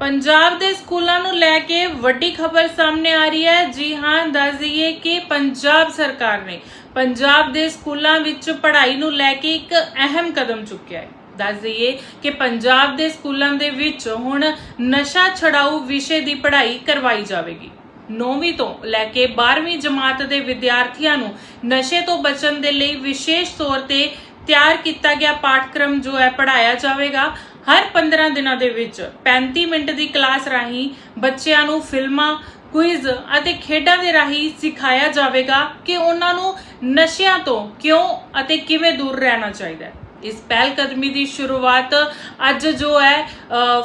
ਪੰਜਾਬ ਦੇ ਸਕੂਲਾਂ ਨੂੰ ਲੈ ਕੇ ਵੱਡੀ ਖਬਰ ਸਾਹਮਣੇ ਆ ਰਹੀ ਹੈ। ਜੀ ਹਾਂ, ਦੱਸ ਦਈਏ ਕਿ ਪੰਜਾਬ ਸਰਕਾਰ ਨੇ ਪੰਜਾਬ ਦੇ ਸਕੂਲਾਂ ਵਿੱਚ ਪੜ੍ਹਾਈ ਨੂੰ ਲੈ ਕੇ ਇੱਕ ਅਹਿਮ ਕਦਮ ਚੁੱਕਿਆ ਹੈ। ਦੱਸ ਦਈਏ ਕਿ ਪੰਜਾਬ ਦੇ ਸਕੂਲਾਂ ਦੇ ਵਿੱਚ ਹੁਣ ਨਸ਼ਾ ਛਡਾਊ ਵਿਸ਼ੇ ਦੀ ਪੜ੍ਹਾਈ ਕਰਵਾਈ ਜਾਵੇਗੀ। 9ਵੀਂ ਤੋਂ ਲੈ ਕੇ 12ਵੀਂ ਜਮਾਤ ਦੇ ਵਿਦਿਆਰਥੀਆਂ ਨੂੰ ਨਸ਼ੇ ਤੋਂ ਬਚਣ ਦੇ ਲਈ ਵਿਸ਼ੇਸ਼ ਤੌਰ ਤੇ ਤਿਆਰ ਕੀਤਾ ਗਿਆ ਪਾਠਕ੍ਰਮ ਜੋ ਹੈ ਪੜਾਇਆ ਜਾਵੇਗਾ। ਹਰ 15 ਦਿਨਾਂ ਦੇ ਵਿੱਚ 35 ਮਿੰਟ ਦੀ ਕਲਾਸ ਰਾਹੀਂ ਬੱਚਿਆਂ ਨੂੰ ਫਿਲਮਾਂ, ਕੁਇਜ਼ ਅਤੇ ਖੇਡਾਂ ਦੇ ਰਾਹੀਂ ਸਿਖਾਇਆ ਜਾਵੇਗਾ ਕਿ ਉਹਨਾਂ ਨੂੰ ਨਸ਼ਿਆਂ ਤੋਂ ਕਿਉਂ ਅਤੇ ਕਿਵੇਂ ਦੂਰ ਰਹਿਣਾ ਚਾਹੀਦਾ ਹੈ। ਇਸ ਪਹਿਲ ਕਦਮੀ ਦੀ ਸ਼ੁਰੂਆਤ ਅੱਜ ਜੋ ਹੈ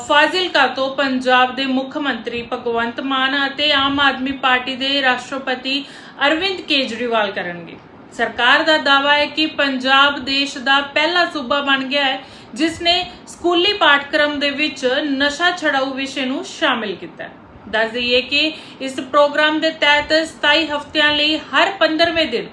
ਫਾਜ਼ਿਲਕਾ ਤੋਂ ਪੰਜਾਬ ਦੇ ਮੁੱਖ ਮੰਤਰੀ ਭਗਵੰਤ ਮਾਨ ਅਤੇ ਆਮ ਆਦਮੀ ਪਾਰਟੀ ਦੇ ਰਾਸ਼ਟਰਪਤੀ ਅਰਵਿੰਦ ਕੇਜਰੀਵਾਲ ਕਰਨਗੇ। ਸਰਕਾਰ ਦਾ ਦਾਅਵਾ ਹੈ ਕਿ ਪੰਜਾਬ ਦੇਸ਼ ਦਾ ਪਹਿਲਾ ਸੂਬਾ ਬਣ ਗਿਆ ਹੈ, ਜਿਸ ਨੇ ਸਕੂਲੀ ਪਾਠਕ੍ਰਮ ਦੇ ਵਿੱਚ ਨਸ਼ਾ ਛਡਾਊ ਵਿਸ਼ੇ ਨੂੰ ਸ਼ਾਮਿਲ ਕੀਤਾ ਹੈ। ਦੱਸ ਦਈਏ ਕਿ ਇਸ ਪ੍ਰੋਗਰਾਮ ਦੇ ਤਹਿਤ 27 ਹਫ਼ਤਿਆਂ ਲਈ ਹਰ 15ਵੇਂ ਦਿਨ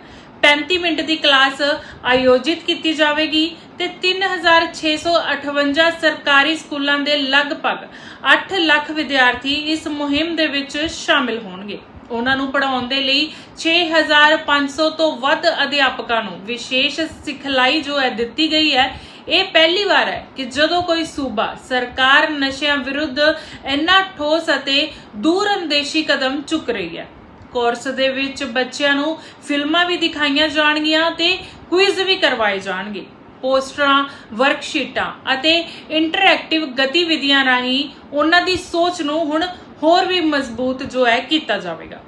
35 ਮਿੰਟ ਦੀ ਕਲਾਸ ਆਯੋਜਿਤ ਕੀਤੀ ਜਾਵੇਗੀ ਤੇ 3658 ਸਰਕਾਰੀ ਸਕੂਲਾਂ ਦੇ ਲਗਭਗ 8 ਲੱਖ ਵਿਦਿਆਰਥੀ ਇਸ ਮੁਹਿੰਮ ਦੇ ਵਿੱਚ ਸ਼ਾਮਿਲ ਹੋਣਗੇ। ਉਹਨਾਂ ਨੂੰ ਪੜਾਉਣ ਦੇ ਲਈ 6500 ਤੋਂ ਵੱਧ ਅਧਿਆਪਕਾਂ ਨੂੰ ਵਿਸ਼ੇਸ਼ ਸਿਖਲਾਈ ਜੋ ਹੈ ਦਿੱਤੀ ਗਈ ਹੈ, ਇਹ ਪਹਿਲੀ ਵਾਰ ਹੈ ਕਿ ਜਦੋਂ ਕੋਈ ਸੂਬਾ ਸਰਕਾਰ ਨਸ਼ਿਆਂ ਵਿਰੁੱਧ ਇੰਨਾ ਠੋਸ ਅਤੇ ਦੂਰਅੰਦੇਸ਼ੀ ਕਦਮ ਚੁੱਕ ਰਹੀ ਹੈ। ਕੋਰਸ ਦੇ ਵਿੱਚ ਬੱਚਿਆਂ ਨੂੰ ਫਿਲਮਾਂ ਵੀ ਦਿਖਾਈਆਂ ਜਾਣਗੀਆਂ ਤੇ ਕੁਇਜ਼ ਵੀ ਕਰਵਾਏ ਜਾਣਗੇ। ਪੋਸਟਰਾਂ ਵਰਕਸ਼ੀਟਾਂ ਅਤੇ ਇੰਟਰੈਕਟਿਵ ਗਤੀਵਿਧੀਆਂ ਰਾਹੀਂ ਉਹਨਾਂ ਦੀ ਸੋਚ ਨੂੰ ਹੁਣ ਹੋਰ ਵੀ ਮਜ਼ਬੂਤ ਜੋ ਹੈ ਕੀਤਾ ਜਾਵੇਗਾ।